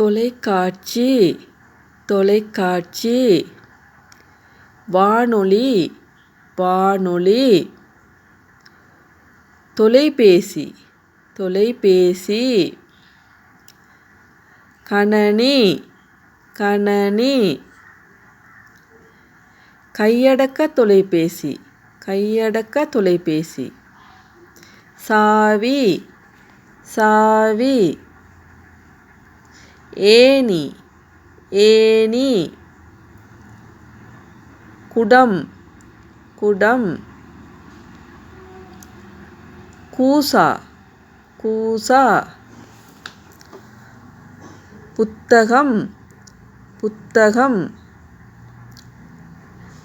தொலைக்காட்சி தொலைக்காட்சி. வானொலி வானொலி. தொலைபேசி தொலைபேசி. கணனி கணனி. கையடக்க தொலைபேசி கையடக்க தொலைபேசி. சாவி சாவி. ஏணி ஏணி. குடம் குடம். கூசா கூசா. புத்தகம் புத்தகம்.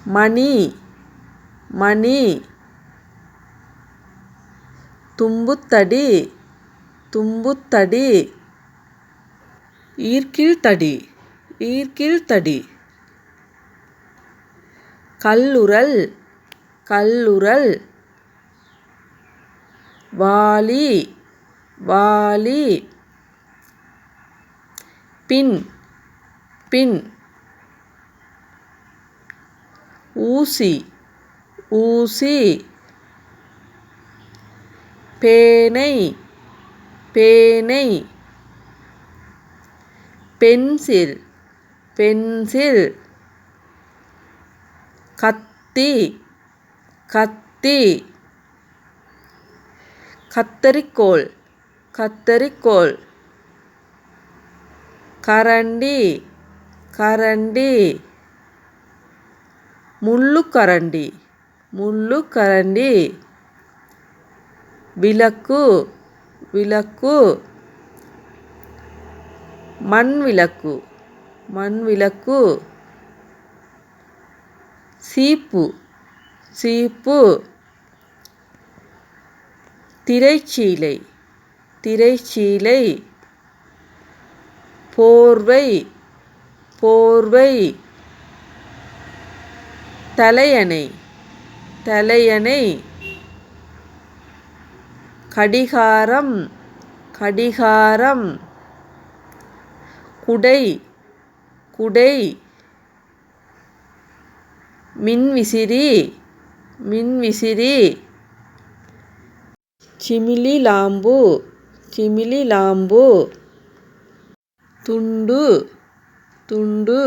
மணி மணி. தும்புத்தடி தும்புத்தடி. ஈர்க்கில்தடி ஈர்க்கில்தடி கல்லுரல் கல்லுரல் வாலி வாலி. பின் பின். ஊசி ஊசி. பேனை பேனை. Pencil pencil. கத்தி கத்தி. கத்தரிக்கோல் கத்தரிக்கோல் கரண்டி கரண்டி. முள்ளுக்கரண்டி முள்ளுக்கரண்டி. விளக்கு விளக்கு. மண் விளக்கு மண் விளக்கு சீப்பு. சீப்பு. திரைச்சீலை. திரைச்சீலை. போர்வை. போர்வை. தலையணை. தலையணை. கடிகாரம். கடிகாரம். குடை குடை மின்விசிறி மின்விசிறி. சிமிலி லாம்பு சிமிலி லாம்பு. துண்டு துண்டு.